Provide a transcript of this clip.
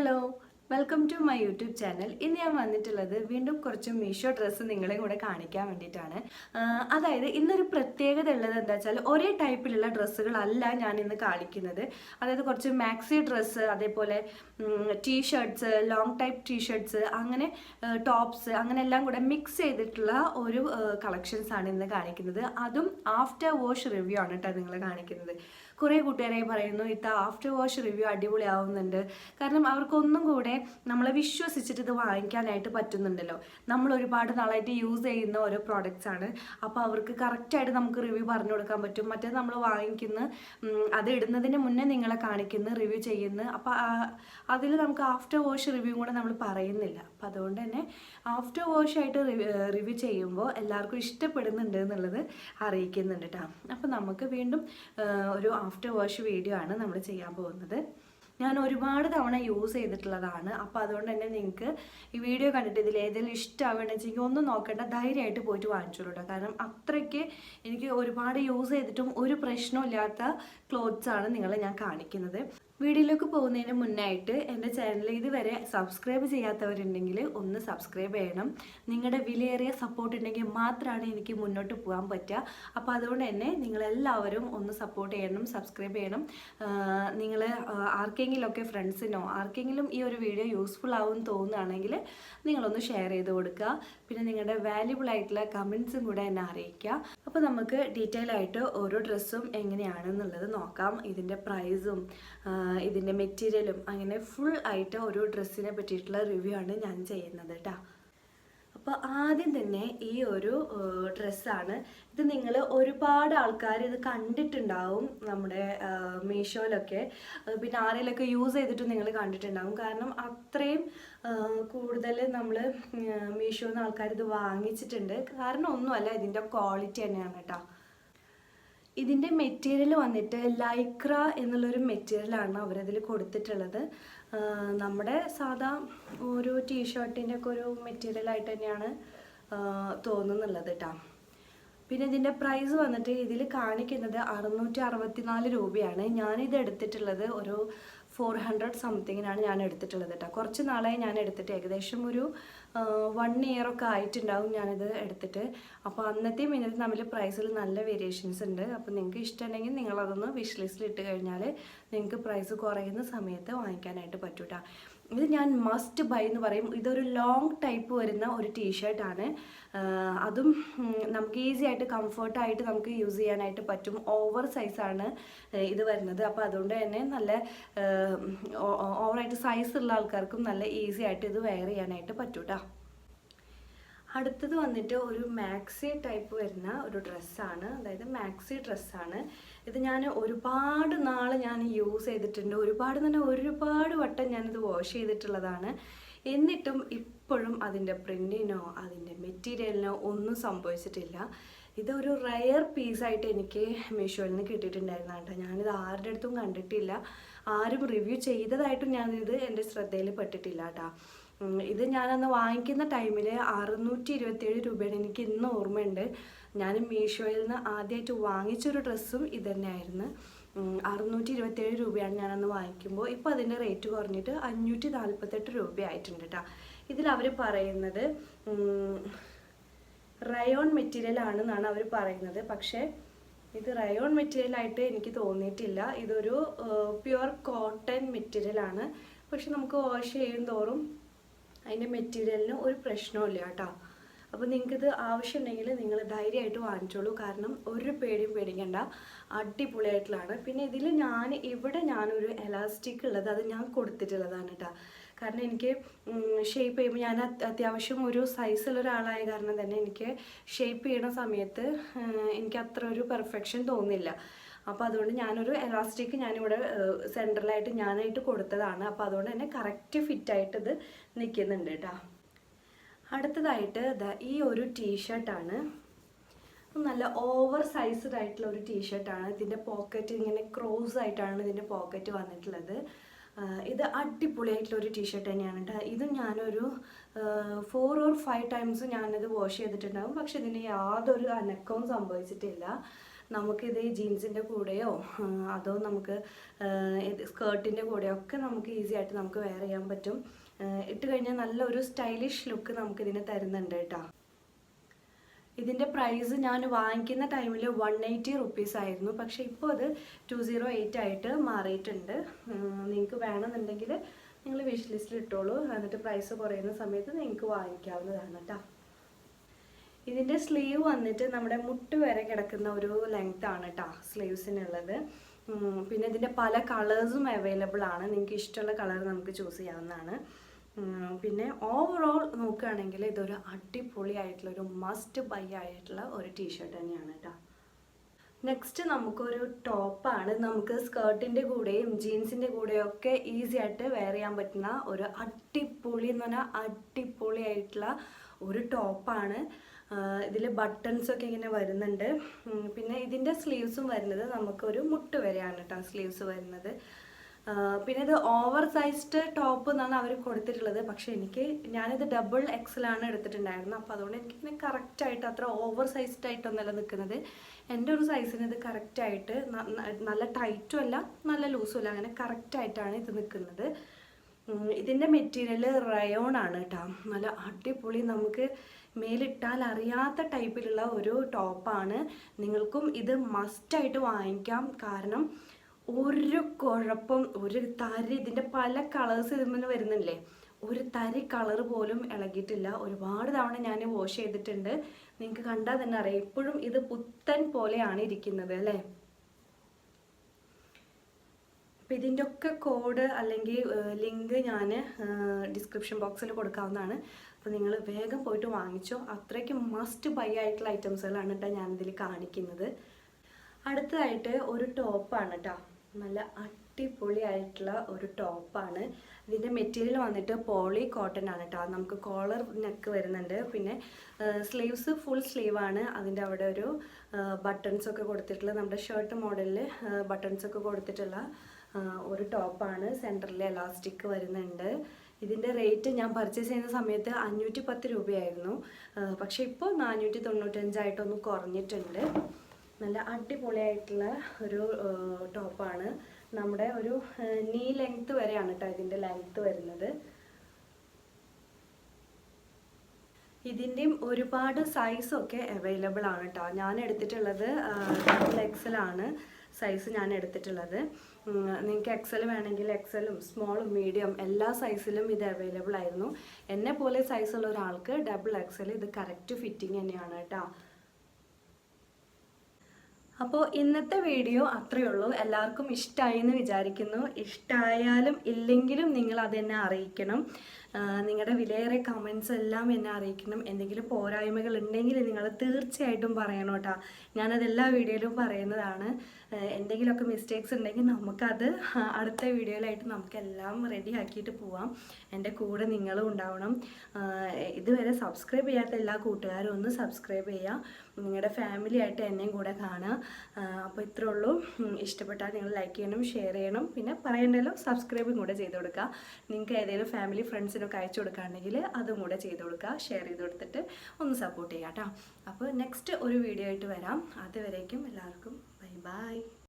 Hello welcome to my YouTube channel ഇന്ന് ഞാൻ വന്നിട്ടുള്ളത് വീണ്ടും കുറച്ച് മീഷോ ഡ്രസ്സ് നിങ്ങളെ കൂടെ കാണിക്കാൻ വേണ്ടിയിട്ടാണ്. അതായത് ഇന്നൊരു പ്രത്യേകത ഉള്ളത് എന്താ വെച്ചാൽ ഒരേ ടൈപ്പിലുള്ള ഡ്രസ്സുകളല്ല ഞാൻ ഇന്ന് കാണിക്കുന്നത്. അതായത് കുറച്ച് മാക്സി ഡ്രസ്സ് അതേപോലെ t shirts long type t shirts അങ്ങനെ ടോപ്സ് അങ്ങനെ എല്ലാം കൂടെ മിക്സ് ചെയ്തിട്ടുള്ള ഒരു കളക്ഷൻസ് ആണ് ഇന്ന് കാണിക്കുന്നത്. അതും ആഫ്റ്റർ വാഷ് റിവ്യൂ ആണ് കേട്ടോ നിങ്ങൾ കാണിക്കുന്നത്. കുറേ കൂട്ടുകാരായി പറയുന്നു ഇത്ത ആഫ്റ്റർ വാഷ് റിവ്യൂ അടിപൊളിയാവുന്നുണ്ട്. കാരണം അവർക്കൊന്നും കൂടെ നമ്മളെ വിശ്വസിച്ചിട്ട് ഇത് വാങ്ങിക്കാനായിട്ട് പറ്റുന്നുണ്ടല്ലോ. നമ്മൾ ഒരുപാട് നാളായിട്ട് യൂസ് ചെയ്യുന്ന ഓരോ പ്രോഡക്റ്റ്സ് ആണ്. അപ്പോൾ അവർക്ക് കറക്റ്റായിട്ട് നമുക്ക് റിവ്യൂ പറഞ്ഞു കൊടുക്കാൻ പറ്റും. മറ്റേ നമ്മൾ വാങ്ങിക്കുന്ന അത് ഇടുന്നതിന് മുന്നേ നിങ്ങളെ കാണിക്കുന്നു റിവ്യൂ ചെയ്യുന്നു. അപ്പോൾ അതിൽ നമുക്ക് ആഫ്റ്റർ വാഷ് റിവ്യൂ കൂടെ നമ്മൾ പറയുന്നില്ല. അപ്പം അതുകൊണ്ട് തന്നെ ആഫ്റ്റർ വാഷ് ആയിട്ട് റിവ്യൂ ചെയ്യുമ്പോൾ എല്ലാവർക്കും ഇഷ്ടപ്പെടുന്നുണ്ട് എന്നുള്ളത് അറിയിക്കുന്നുണ്ട് കേട്ടോ അപ്പോൾ നമുക്ക് വീണ്ടും ഒരു ആഫ്റ്റർ വാഷ് വീഡിയോ ആണ് നമ്മൾ ചെയ്യാൻ പോകുന്നത്. ഞാൻ ഒരുപാട് തവണ യൂസ് ചെയ്തിട്ടുള്ളതാണ്. അപ്പോൾ അതുകൊണ്ട് തന്നെ നിങ്ങൾക്ക് ഈ വീഡിയോ കണ്ടിട്ട് ഇതിൽ ഏതെങ്കിലും ഇഷ്ടമാവുകയാണെന്ന് വെച്ചെങ്കിൽ ഒന്നും നോക്കേണ്ട ധൈര്യമായിട്ട് പോയിട്ട് വാങ്ങിച്ചോളൂ കേട്ടോ കാരണം അത്രയ്ക്ക് എനിക്ക് ഒരുപാട് യൂസ് ചെയ്തിട്ടും ഒരു പ്രശ്നമില്ലാത്ത ക്ലോത്ത്സാണ് നിങ്ങളെ ഞാൻ കാണിക്കുന്നത്. വീഡിയോയിലേക്ക് പോകുന്നതിന് മുന്നായിട്ട് എന്റെ ചാനൽ ഇതുവരെ സബ്സ്ക്രൈബ് ചെയ്യാത്തവരുണ്ടെങ്കിൽ ഒന്ന് സബ്സ്ക്രൈബ് ചെയ്യണം. നിങ്ങളുടെ വിലയേറിയ സപ്പോർട്ട് ഉണ്ടെങ്കിൽ മാത്രമാണ് എനിക്ക് മുന്നോട്ട് പോകാൻ പറ്റുക. അപ്പോൾ അതുകൊണ്ട് തന്നെ നിങ്ങളെല്ലാവരും ഒന്ന് സപ്പോർട്ട് ചെയ്യണം സബ്സ്ക്രൈബ് ചെയ്യണം. നിങ്ങൾ ആർക്കെങ്കിലുമൊക്കെ ഫ്രണ്ട്സിനോ ആർക്കെങ്കിലും ഈ ഒരു വീഡിയോ യൂസ്ഫുൾ ആവും തോന്നുകയാണെങ്കിൽ നിങ്ങളൊന്ന് ഷെയർ ചെയ്ത് കൊടുക്കുക. പിന്നെ നിങ്ങളുടെ വാല്യുബിൾ ആയിട്ടുള്ള കമൻസും കൂടെ എന്നെ അറിയിക്കുക. അപ്പോൾ നമുക്ക് ഡീറ്റെയിൽ ആയിട്ട് ഓരോ ഡ്രസ്സും എങ്ങനെയാണെന്നുള്ളത് നോക്കാം. ഇതിന്റെ പ്രൈസും ഇതിന്റെ മെറ്റീരിയലും അങ്ങനെ ഫുൾ ആയിട്ട് ഓരോ ഡ്രസ്സിനെ പറ്റിയിട്ടുള്ള റിവ്യൂ ആണ് ഞാൻ ചെയ്യുന്നത് കേട്ടോ അപ്പോൾ ആദ്യം തന്നെ ഈ ഒരു ഡ്രസ്സാണ്. ഇത് നിങ്ങൾ ഒരുപാട് ആൾക്കാർ ഇത് കണ്ടിട്ടുണ്ടാവും നമ്മുടെ മീഷോയിലൊക്കെ. പിന്നെ ആരെങ്കിലൊക്കെ യൂസ് ചെയ്തിട്ട് നിങ്ങൾ കണ്ടിട്ടുണ്ടാവും. കാരണം അത്രയും കൂടുതൽ നമ്മൾ മീഷോയിൽ നിന്ന് ആൾക്കാർ ഇത് വാങ്ങിച്ചിട്ടുണ്ട്. കാരണം ഒന്നുമല്ല ഇതിന്റെ ക്വാളിറ്റി തന്നെയാണ് കേട്ടോ ഇതിന്റെ മെറ്റീരിയൽ വന്നിട്ട് ലൈക്ര എന്നുള്ളൊരു മെറ്റീരിയലാണ് അവരതിൽ കൊടുത്തിട്ടുള്ളത്. നമ്മുടെ സാധാ ഒരു ടീഷർട്ടിന്റെ ഒക്കെ ഒരു മെറ്റീരിയലായിട്ട് തന്നെയാണ് തോന്നുന്നുള്ളത് കേട്ടോ പിന്നെ ഇതിന്റെ പ്രൈസ് വന്നിട്ട് ഇതിൽ കാണിക്കുന്നത് അറുന്നൂറ്റി അറുപത്തിനാല് രൂപയാണ്. ഞാനിത് എടുത്തിട്ടുള്ളത് ഒരു ഫോർ ഹൺഡ്രഡ് സംതിങ്ങിനാണ് ഞാൻ എടുത്തിട്ടുള്ളത് കേട്ടോ കുറച്ച് നാളായി ഞാൻ എടുത്തിട്ട് ഏകദേശം ഒരു വൺ ഇയർ ഒക്കെ ആയിട്ടുണ്ടാവും ഞാനിത് എടുത്തിട്ട്. അപ്പോൾ അന്നത്തെയും ഇന്നത്തെ തമ്മിൽ പ്രൈസിൽ നല്ല വേരിയേഷൻസ് ഉണ്ട്. അപ്പോൾ നിങ്ങൾക്ക് ഇഷ്ടമുണ്ടെങ്കിൽ നിങ്ങളതൊന്ന് വിഷ് ലിസ്റ്റിൽ ഇട്ട് കഴിഞ്ഞാൽ നിങ്ങൾക്ക് പ്രൈസ് കുറയുന്ന സമയത്ത് വാങ്ങിക്കാനായിട്ട് പറ്റും കേട്ടോ ഇത് ഞാൻ മസ്റ്റ് ബൈ എന്ന് പറയും. ഇതൊരു ലോങ് ടൈപ്പ് വരുന്ന ഒരു ടീഷർട്ടാണ് അതും നമുക്ക് ഈസി ആയിട്ട് കംഫർട്ടായിട്ട് നമുക്ക് യൂസ് ചെയ്യാനായിട്ട് പറ്റും. ഓവർ സൈസാണ് ഇത് വരുന്നത്. അപ്പോൾ അതുകൊണ്ട് തന്നെ നല്ല ഓവറായിട്ട് സൈസ് ഉള്ള ആൾക്കാർക്കും നല്ല ഈസി ആയിട്ട് ഇത് വെയർ ചെയ്യാനായിട്ട് പറ്റും അടുത്തത് വന്നിട്ട് ഒരു മാക്സി ടൈപ്പ് വരുന്ന ഒരു ഡ്രസ്സാണ് അതായത് മാക്സി ഡ്രസ്സാണ് ഇത് ഞാൻ ഒരുപാട് നാൾ ഞാൻ യൂസ് ചെയ്തിട്ടുണ്ട്. ഒരുപാട് തന്നെ ഒരുപാട് വട്ടം ഞാനിത് വാഷ് ചെയ്തിട്ടുള്ളതാണ്. എന്നിട്ടും ഇപ്പോഴും അതിന്റെ പ്രിന്റിനോ അതിന്റെ മെറ്റീരിയലിനോ ഒന്നും സംഭവിച്ചിട്ടില്ല. ഇതൊരു റയർ പീസായിട്ട് എനിക്ക് മീഷോയിൽ നിന്ന് കിട്ടിയിട്ടുണ്ടായിരുന്നു കേട്ടോ ഞാനിത് ആരുടെ അടുത്തും കണ്ടിട്ടില്ല. ആരും റിവ്യൂ ചെയ്തതായിട്ടും ഞാനിത് എന്റെ ശ്രദ്ധയിൽ പെട്ടിട്ടില്ല കേട്ടോ ഇത് ഞാനന്ന് വാങ്ങിക്കുന്ന ടൈമിൽ അറുന്നൂറ്റി ഇരുപത്തിയേഴ് രൂപയാണ് എനിക്ക് ഇന്ന് ഓർമ്മയുണ്ട്. ഞാൻ മീഷോയിൽ നിന്ന് ആദ്യമായിട്ട് വാങ്ങിച്ചൊരു ഡ്രസ്സും ഇത് തന്നെയായിരുന്നു. അറുന്നൂറ്റി ഇരുപത്തിയേഴ് രൂപയാണ് ഞാനന്ന് വാങ്ങിക്കുമ്പോൾ ഇപ്പോൾ അതിന്റെ റേറ്റ് കുറഞ്ഞിട്ട് അഞ്ഞൂറ്റി നാൽപ്പത്തെട്ട് രൂപയായിട്ടുണ്ട് കേട്ടോ ഇതിൽ അവർ പറയുന്നത് റയോൺ മെറ്റീരിയൽ ആണെന്നാണ് അവർ പറയുന്നത്. പക്ഷേ ഇത് റയോൺ മെറ്റീരിയൽ ആയിട്ട് എനിക്ക് തോന്നിയിട്ടില്ല. ഇതൊരു പ്യുവർ കോട്ടൺ മെറ്റീരിയൽ ആണ്. പക്ഷെ നമുക്ക് വാഷ് ചെയ്യും തോറും അതിന്റെ മെറ്റീരിയലിന് ഒരു പ്രശ്നവും കേട്ടോ. അപ്പോൾ നിങ്ങൾക്കിത് ആവശ്യമുണ്ടെങ്കിൽ നിങ്ങൾ ധൈര്യമായിട്ട് വാങ്ങിച്ചോളൂ. കാരണം ഒരു പേടിയും പേടിക്കണ്ട. അടിപൊളിയായിട്ടുള്ളതാണ്. പിന്നെ ഇതിൽ ഞാൻ ഇവിടെ ഞാനൊരു എലാസ്റ്റിക് ഉള്ളത് അത് ഞാൻ കൊടുത്തിട്ടുള്ളതാണ് കേട്ടോ. കാരണം എനിക്ക് ഷേപ്പ് ചെയ്യുമ്പോൾ ഞാൻ അത് അത്യാവശ്യം ഒരു സൈസുള്ള ഒരാളായ കാരണം തന്നെ എനിക്ക് ഷേപ്പ് ചെയ്യണ സമയത്ത് എനിക്ക് അത്ര ഒരു പെർഫെക്ഷൻ തോന്നില്ല. അപ്പോൾ അതുകൊണ്ട് ഞാനൊരു എലാസ്റ്റിക് ഞാനിവിടെ സെൻട്രലായിട്ട് ഞാനായിട്ട് കൊടുത്തതാണ്. അപ്പോൾ അതുകൊണ്ട് തന്നെ കറക്റ്റ് ഫിറ്റായിട്ടിത് ഇത് നിൽക്കുന്നുണ്ട് കേട്ടോ അടുത്തതായിട്ട് ദാ ഈ ഒരു ടീഷർട്ടാണ് നല്ല ഓവർ സൈസ്ഡ് ആയിട്ടുള്ള ഒരു ടീഷർട്ടാണ് ഇതിന്റെ പോക്കറ്റ് ഇങ്ങനെ ക്രോസ് ആയിട്ടാണ് ഇതിന്റെ പോക്കറ്റ് വന്നിട്ടുള്ളത്. ഇത് അടിപൊളിയായിട്ടുള്ള ഒരു ടീഷർട്ട് തന്നെയാണ് കേട്ടോ ഇത് ഞാനൊരു ഫോർ ഓർ ഫൈവ് ടൈംസ് ഞാനിത് വാഷ് ചെയ്തിട്ടുണ്ടാകും പക്ഷെ ഇതിന് യാതൊരു അനക്കവും സംഭവിച്ചിട്ടില്ല. നമുക്കിത് ജീൻസിന്റെ കൂടെയോ അതോ നമുക്ക് സ്കേർട്ടിന്റെ കൂടെയോ ഒക്കെ നമുക്ക് ഈസി ആയിട്ട് നമുക്ക് വെയർ ചെയ്യാൻ പറ്റും. ഇട്ട് കഴിഞ്ഞാൽ നല്ലൊരു സ്റ്റൈലിഷ് ലുക്ക് നമുക്കിതിന് തരുന്നുണ്ട് കേട്ടോ ഇതിന്റെ പ്രൈസ് ഞാൻ വാങ്ങിക്കുന്ന ടൈമിൽ വൺ എയ്റ്റി റുപ്പീസ് ആയിരുന്നു. പക്ഷേ ഇപ്പോൾ അത് ടു സീറോ എയ്റ്റ് ആയിട്ട് മാറിയിട്ടുണ്ട്. നിങ്ങൾക്ക് വേണമെന്നുണ്ടെങ്കിൽ നിങ്ങൾ വിഷ് ലിസ്റ്റിൽ ഇട്ടോളൂ. എന്നിട്ട് പ്രൈസ് കുറയുന്ന സമയത്ത് നിങ്ങൾക്ക് വാങ്ങിക്കാവുന്നതാണ് കേട്ടോ ഇതിന്റെ സ്ലീവ് വന്നിട്ട് നമ്മുടെ മുട്ട് വരെ കിടക്കുന്ന ഒരു ലെങ്ത് ആണ് കേട്ടോ സ്ലീവ്സിനുള്ളത് പിന്നെ ഇതിന്റെ പല കളേഴ്സും അവൈലബിൾ ആണ്. നിങ്ങൾക്ക് ഇഷ്ടമുള്ള കളർ നമുക്ക് ചൂസ് ചെയ്യാവുന്നതാണ്. പിന്നെ ഓവറോൾ നോക്കുകയാണെങ്കിൽ ഇതൊരു അടിപൊളി ആയിട്ടുള്ള ഒരു മസ്റ്റ് ബൈ ആയിട്ടുള്ള ഒരു ടീഷർട്ട് തന്നെയാണ് കേട്ടോ നെക്സ്റ്റ് നമുക്കൊരു ടോപ്പാണ് നമുക്ക് സ്കേർട്ടിന്റെ കൂടെയും ജീൻസിന്റെ കൂടെയും ഒക്കെ ഈസി ആയിട്ട് വെയർ ചെയ്യാൻ പറ്റുന്ന ഒരു അടിപൊളി എന്ന് പറഞ്ഞാൽ അടിപൊളി ആയിട്ടുള്ള ഒരു ടോപ്പാണ് ഇതിൽ ബട്ടൺസൊക്കെ ഇങ്ങനെ വരുന്നുണ്ട്. പിന്നെ ഇതിന്റെ സ്ലീവ്സും വരുന്നത് നമുക്കൊരു മുട്ട് വരെയാണ് കേട്ടോ സ്ലീവ്സ് വരുന്നത്. പിന്നെ ഇത് ഓവർ സൈസ്ഡ് ടോപ്പ് എന്നാണ് അവർ കൊടുത്തിട്ടുള്ളത്. പക്ഷേ എനിക്ക് ഞാനിത് ഡബിൾ എക്സലാണ് എടുത്തിട്ടുണ്ടായിരുന്നത്. അപ്പോൾ അതുകൊണ്ട് എനിക്ക് ഇങ്ങനെ കറക്റ്റായിട്ട് അത്ര ഓവർ സൈസ്ഡ് ആയിട്ടൊന്നല്ല നിൽക്കുന്നത്. എന്റെ ഒരു സൈസിന് ഇത് കറക്റ്റായിട്ട് നല്ല ടൈറ്റും അല്ല നല്ല ലൂസും അല്ല അങ്ങനെ കറക്റ്റായിട്ടാണ് ഇത് നിൽക്കുന്നത്. ഇതിന്റെ മെറ്റീരിയൽ റയോൺ ആണ് കേട്ടോ. നല്ല അടിപൊളി നമുക്ക് മേലിട്ടാൽ അറിയാത്ത ടൈപ്പിലുള്ള ഒരു ടോപ്പാണ് നിങ്ങൾക്കും ഇത് മസ്റ്റായിട്ട് വാങ്ങിക്കാം. കാരണം ഒരു കുഴപ്പം ഒരു തരി ഇതിന്റെ പല കളേഴ്സ് ഇതിൽ വരുന്നില്ലേ ഒരു തരി കളർ പോലും ഇളകിയിട്ടില്ല. ഒരുപാട് തവണ ഞാൻ വാഷ് ചെയ്തിട്ടുണ്ട്. നിങ്ങൾക്ക് കണ്ടാൽ തന്നെ അറിയാം. ഇപ്പോഴും ഇത് പുത്തൻ പോലെയാണ് ഇരിക്കുന്നത് അല്ലേ? അപ്പം ഇതിന്റെ ഒക്കെ കോഡ് അല്ലെങ്കിൽ ലിങ്ക് ഞാൻ ഡിസ്ക്രിപ്ഷൻ ബോക്സിൽ കൊടുക്കാവുന്നതാണ്. അപ്പോൾ നിങ്ങൾ വേഗം പോയിട്ട് വാങ്ങിച്ചോ. അത്രയ്ക്ക് മസ്റ്റ് ബൈ ആയിട്ടുള്ള ഐറ്റംസുകളാണ് കേട്ടോ ഞാനിതിൽ കാണിക്കുന്നത്. അടുത്തതായിട്ട് ഒരു ടോപ്പാണ് കേട്ടോ നല്ല അടിപൊളി ആയിട്ടുള്ള ഒരു ടോപ്പാണ് ഇതിന്റെ മെറ്റീരിയൽ വന്നിട്ട് പോളി കോട്ടൺ ആണ് കേട്ടോ നമുക്ക് കോളർ നെക്ക് വരുന്നുണ്ട്. പിന്നെ സ്ലീവ്സ് ഫുൾ സ്ലീവാണ് അതിന്റെ അവിടെ ഒരു ബട്ടൺസ് ഒക്കെ കൊടുത്തിട്ടുള്ള നമ്മുടെ ഷർട്ട് മോഡലിൽ ബട്ടൺസ് ഒക്കെ കൊടുത്തിട്ടുള്ള ഒരു ടോപ്പാണ് സെന്ററിൽ എലാസ്റ്റിക് വരുന്നുണ്ട്. ഇതിന്റെ റേറ്റ് ഞാൻ പർച്ചേസ് ചെയ്യുന്ന സമയത്ത് അഞ്ഞൂറ്റി പത്ത് രൂപയായിരുന്നു. പക്ഷേ ഇപ്പോൾ നാനൂറ്റി തൊണ്ണൂറ്റഞ്ചായിട്ടൊന്ന് കുറഞ്ഞിട്ടുണ്ട്. നല്ല അടിപൊളിയായിട്ടുള്ള ഒരു ടോപ്പാണ്. നമ്മുടെ ഒരു നീ ലെങ്ത് വരെയാണ് കേട്ടോ ഇതിന്റെ ലെങ്ത് വരുന്നത്. ഇതിന്റെയും ഒരുപാട് സൈസൊക്കെ അവൈലബിൾ ആണ് കേട്ടോ ഞാൻ എടുത്തിട്ടുള്ളത് എക്സൽ ആണ് സൈസ് ഞാൻ എടുത്തിട്ടുള്ളത്. നിങ്ങൾക്ക് എക്സൽ വേണമെങ്കിൽ എക്സലും സ്മോളും മീഡിയം എല്ലാ സൈസിലും ഇത് അവൈലബിൾ ആയിരുന്നു. എന്നെ പോലെ സൈസുള്ള ഒരാൾക്ക് ഡബിൾ എക്സൽ ഇത് കറക്റ്റ് ഫിറ്റിംഗ് തന്നെയാണ് കേട്ടോ അപ്പോൾ ഇന്നത്തെ വീഡിയോ അത്രയേ ഉള്ളൂ. എല്ലാവർക്കും ഇഷ്ടമായി എന്ന് വിചാരിക്കുന്നു. ഇഷ്ടമായാലും ഇല്ലെങ്കിലും നിങ്ങൾ അതെന്നെ അറിയിക്കണം. നിങ്ങളുടെ വിലയേറെ കമൻസ് എല്ലാം എന്നെ അറിയിക്കണം. എന്തെങ്കിലും പോരായ്മകൾ ഉണ്ടെങ്കിൽ നിങ്ങൾ തീർച്ചയായിട്ടും പറയണം കേട്ടോ. ഞാനത് എല്ലാ വീഡിയോയിലും പറയുന്നതാണ്. എന്തെങ്കിലുമൊക്കെ മിസ്റ്റേക്സ് ഉണ്ടെങ്കിൽ നമുക്കത് അടുത്ത വീഡിയോയിലായിട്ട് നമുക്കെല്ലാം റെഡി ആക്കിയിട്ട് പോവാം. എന്റെ കൂടെ നിങ്ങളും ഉണ്ടാവണം. ഇതുവരെ സബ്സ്ക്രൈബ് ചെയ്യാത്ത എല്ലാ കൂട്ടുകാരും ഒന്ന് സബ്സ്ക്രൈബ് ചെയ്യുക നിങ്ങളുടെ ഫാമിലി ആയിട്ട് എന്നെയും കൂടെ കാണുക. അപ്പോൾ ഇത്രേ ഉള്ളൂ. ഇഷ്ടപ്പെട്ടാൽ നിങ്ങൾ ലൈക്ക് ചെയ്യണം ഷെയർ ചെയ്യണം. പിന്നെ പറയണ്ടല്ലോ സബ്സ്ക്രൈബും കൂടെ ചെയ്ത് കൊടുക്കുക. നിങ്ങൾക്ക് ഏതെങ്കിലും ഫാമിലി ഫ്രണ്ട്സിനൊക്കെ അയച്ചു കൊടുക്കുകയാണെങ്കിൽ അതും കൂടെ ചെയ്ത് കൊടുക്കുക ഷെയർ ചെയ്ത് കൊടുത്തിട്ട് ഒന്ന് സപ്പോർട്ട് ചെയ്യാം കേട്ടോ അപ്പോൾ നെക്സ്റ്റ് ഒരു വീഡിയോ ആയിട്ട് വരാം. അതുവരേക്കും എല്ലാവർക്കും ബൈ ബൈ